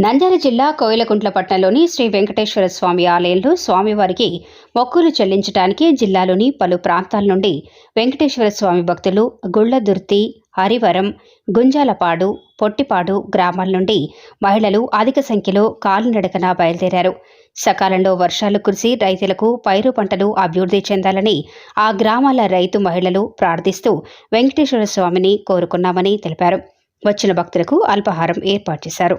నంద్యాల జిల్లా కోయిలకుంట్లపట్నంలోని శ్రీ వెంకటేశ్వర స్వామి ఆలయంలో స్వామివారికి మొక్కులు చెల్లించడానికి జిల్లాలోని పలు ప్రాంతాల నుండి వెంకటేశ్వర స్వామి భక్తులు గుళ్ళదుర్తి హరివరం గుంజాలపాడు పొట్టిపాడు గ్రామాల నుండి మహిళలు అధిక సంఖ్యలో కాలినడకన బయలుదేరారు. సకాలంలో వర్షాలు కురిసి రైతులకు పైరు పంటలు అభివృద్ధి చెందాలని ఆ గ్రామాల రైతు మహిళలు ప్రార్థిస్తూ వెంకటేశ్వర స్వామిని కోరుకున్నామని తెలిపారు. వచ్చిన భక్తులకు అల్పాహారం ఏర్పాటు చేశారు.